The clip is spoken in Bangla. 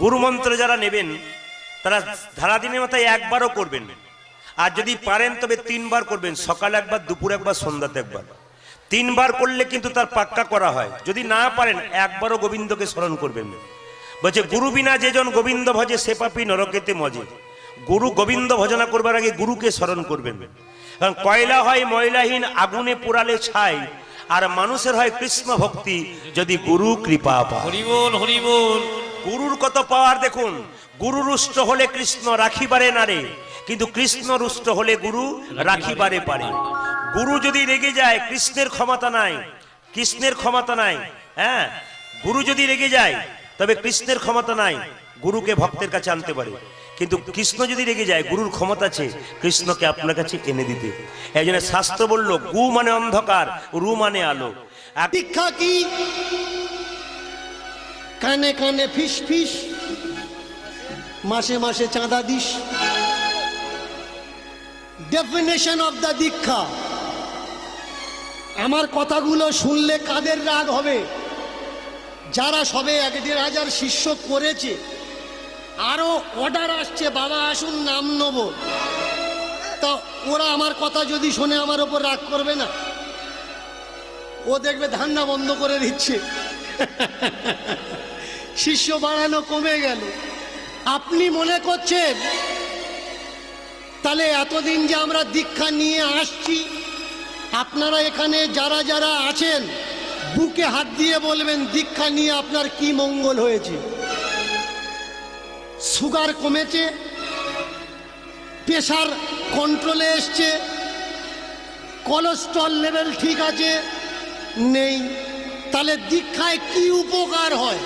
গুরুমন্ত্র যারা নেবেন, তারা ধারাদিনের মাথায় একবারও করবেন। আর যদি পারেন, তবে তিনবার করবেন। সকাল একবার, দুপুর একবার, সন্ধ্যাতে একবার। তিনবার করলে কিন্তু তার পাক্কা করা হয়। যদি না পারেন, একবারও গোবিন্দকে স্মরণ করবেন। বলছে, গুরু বিনা যেজন গোবিন্দ ভজে, সে পাপি নরকেতে মজে। গুরু গোবিন্দ ভজনা করবার আগে গুরুকে স্মরণ করবেন। কারণ কয়লা হয় ময়লাহীন, আগুনে পোড়ালে ছাই। আর মানুষের হয় কৃষ্ণ ভক্তি যদি গুরু কৃপা পায়। হরিবল হরিবল। গুরুর কত পাওয়ার দেখুন। গুরু রুষ্ট হলে কৃষ্ণ রাখিবারে নারে, কিন্তু কৃষ্ণ রুষ্ট হলে গুরু রাখিবারে পারে। গুরু যদি রেগে যায়, কৃষ্ণের ক্ষমতা নাই, কৃষ্ণের ক্ষমতা নাই হ্যাঁ? গুরু যদি রেগে যায়, তবে কৃষ্ণের ক্ষমতা নাই, গুরুকে ভক্তের কাছে আনতে পারে। কিন্তু কৃষ্ণ যদি রেগে যায়, গুরুর ক্ষমতা আছে, কৃষ্ণকে আপনার কাছে এনে দিতে। এই জন্য শাস্ত্র বলল, গু মানে অন্ধকার, রু মানে আলো। কি? কানে কানে ফিস ফিস। মাসে মাসে চাঁদা দিস। ডেফিনেশন অফ দ্য দীক্ষা। আমার কথাগুলো শুনলে কাদের রাগ হবে? যারা সবে এক দেড় হাজার শিষ্য করেছে, আরও অর্ডার আসছে, বাবা, আসুন, নাম নেব। তা ওরা আমার কথা যদি শোনে আমার ওপর রাগ করবে না? ও দেখবে ধান্না বন্ধ করে দিচ্ছে। শিষ্য বাড়ানো কমে গেল। আপনি মনে করছেন, তাহলে এতদিন যে আমরা দীক্ষা নিয়ে আসছি, আপনারা এখানে যারা যারা আছেন, বুকে হাত দিয়ে বলবেন, দীক্ষা নিয়ে আপনার কি মঙ্গল হয়েছে? সুগার কমেছে, প্রেশার কন্ট্রোলে এসছে, কোলেস্ট্রল লেভেল ঠিক আছে, নেই। তাহলে দীক্ষায় কি উপকার হয়?